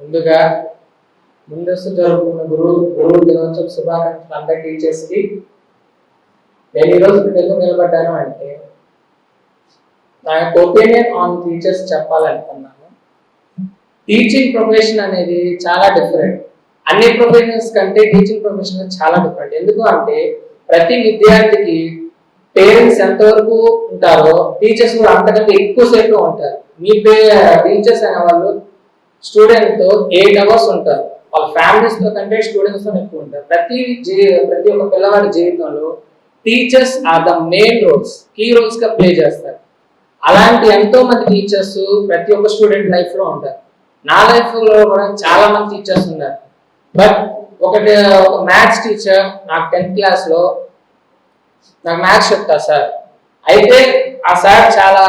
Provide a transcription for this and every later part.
ముందుగా ముందస్తు జరుగుతున్న గురువు గురువు దినోత్సవ శుభాకాంక్షలు అందరి టీచర్స్కి నేను ఈరోజు ఎందుకు నిలబడ్డాను అంటే నా యొక్క ఒపీనియన్ ఆన్ టీచర్స్ చెప్పాలనుకున్నాను. టీచింగ్ ప్రొఫెషన్ అనేది చాలా డిఫరెంట్. అన్ని ప్రొఫెషన్స్ కంటే టీచింగ్ ప్రొఫెషన్ చాలా డిఫరెంట్. ఎందుకు అంటే ప్రతి విద్యార్థికి పేరెంట్స్ ఎంతవరకు ఉంటారో టీచర్స్ కూడా అంతకంటే ఎక్కువసేపు ఉంటారు. మీ పే టీచర్స్ అనే స్టూడెంట్తో స్టూడెంట్ ఎయిట్ అవర్స్ ఉంటారు. వాళ్ళ ఫ్యామిలీస్తో కంటే స్టూడెంట్స్తో ఎక్కువ ఉంటారు. ప్రతి జీ ప్రతి ఒక్క పిల్లవాడి జీవితంలో teachers are the main roles key రోల్స్గా play చేస్తారు. అలాంటి ఎంతో మంది టీచర్స్ ప్రతి ఒక్క స్టూడెంట్ లైఫ్లో ఉంటారు. నా లైఫ్లో కూడా చాలా మంది టీచర్స్ ఉన్నారు. బట్ ఒకటి ఒక మ్యాథ్స్ టీచర్ నాకు టెన్త్ క్లాస్లో నాకు మ్యాథ్స్ చెప్తా సార్ అయితే ఆ సార్ చాలా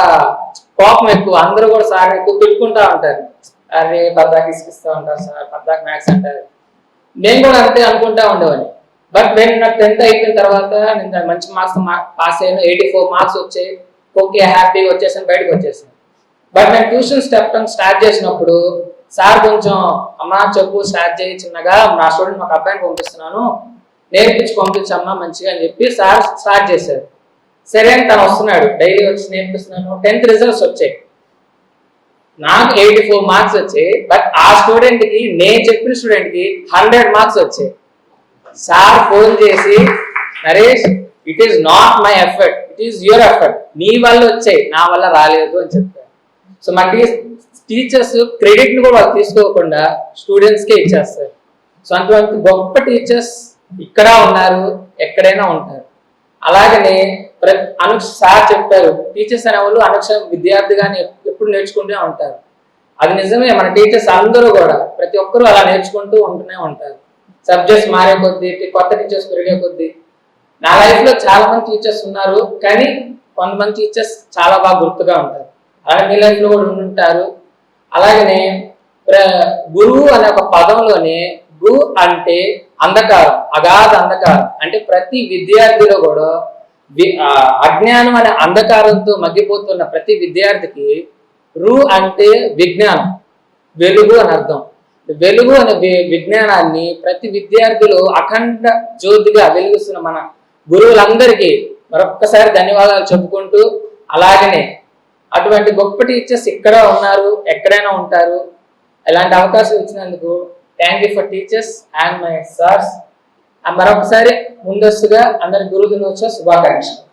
కోపం ఎక్కువ అందరూ కూడా సార్ ఎక్కువ తిట్టుకుంటా ఉంటారు. అరే పద్దాకి ఇసుకిస్తూ ఉంటారు సార్ పద్దాకి మ్యాథ్స్ అంటారు నేను కూడా అంతే అనుకుంటా ఉండేవాడిని. బట్ నేను నా టెన్త్ అయిపోయిన తర్వాత నేను మంచి మార్క్స్ పాస్ అయ్యాను. ఎయిటీ ఫోర్ మార్క్స్ వచ్చాయి. ఓకే హ్యాపీగా వచ్చేసాను బయటకు వచ్చేసాను. బట్ నేను ట్యూషన్ స్టెప్ స్టార్ట్ చేసినప్పుడు సార్ కొంచెం అమ్మా చెప్పు స్టార్ట్ చేయి చిన్నగా నా స్టూడెంట్ ఒక అబ్బాయిని పంపిస్తున్నాను. నేర్పించి పంపించమ్మా మంచిగా అని చెప్పి సార్ స్టార్ట్ చేశారు. సరే అని తను వస్తున్నాడు. డైలీ వచ్చి నేర్పిస్తున్నాను. టెన్త్ రిజల్ట్స్ వచ్చాయి. నాకు ఎయిటీ ఫోర్ మార్క్స్ వచ్చాయి బట్ ఆ స్టూడెంట్కి నేను చెప్పిన స్టూడెంట్కి హండ్రెడ్ మార్క్స్ వచ్చాయి సార్ ఫోన్ చేసి Naresh it is not my effort it is your effort నీ వల్ల వచ్చాయి నా వల్ల రాలేదు అని చెప్పారు సో మనకి టీచర్స్ క్రెడిట్ని కూడా వాళ్ళు తీసుకోకుండా స్టూడెంట్స్ కే ఇచ్చేస్తారు. సో అంతవరకు గొప్ప టీచర్స్ ఇక్కడ ఉన్నారు ఎక్కడైనా ఉంటారు. అలాగనే ప్రతి అనుక్ష సార్ చెప్పారు టీచర్స్ అనేవాళ్ళు అనుక్షరం విద్యార్థిగానే ఎప్పుడు నేర్చుకుంటూనే ఉంటారు. అది నిజమే మన టీచర్స్ అందరూ కూడా ప్రతి ఒక్కరూ అలా నేర్చుకుంటూ ఉంటూనే ఉంటారు. సబ్జెక్ట్స్ మారే కొద్దీ కొత్త టీచర్స్ పెరిగే కొద్దీ నా లైఫ్లో చాలా మంది టీచర్స్ ఉన్నారు కానీ కొంతమంది టీచర్స్ చాలా బాగా గుర్తుగా ఉంటారు. అలాగే మీ లైఫ్లో కూడా ఉంటారు అలాగనే గురువు అనే ఒక పదంలోనే గు అంటే అంధకారం అగాధ అంధకారం అంటే ప్రతి విద్యార్థిలో కూడా అజ్ఞానం అనే అంధకారంతో మగ్గిపోతున్న ప్రతి విద్యార్థికి రు అంటే విజ్ఞానం. వెలుగు అని అర్థం. వెలుగు అనే విజ్ఞానాన్ని ప్రతి విద్యార్థులు అఖండ జ్యోతిగా వెలుగుస్తున్న మన గురువులందరికీ మరొక్కసారి ధన్యవాదాలు చెప్పుకుంటూ అలాగనే అటువంటి గొప్ప టీచర్స్ ఇక్కడ ఉన్నారు ఎక్కడైనా ఉంటారు ఇలాంటి అవకాశం ఇచ్చినందుకు thank you for teachers and my sirs మరొకసారి ముందస్తుగా అందరి గురు దినోత్సవ శుభాకాంక్షలు.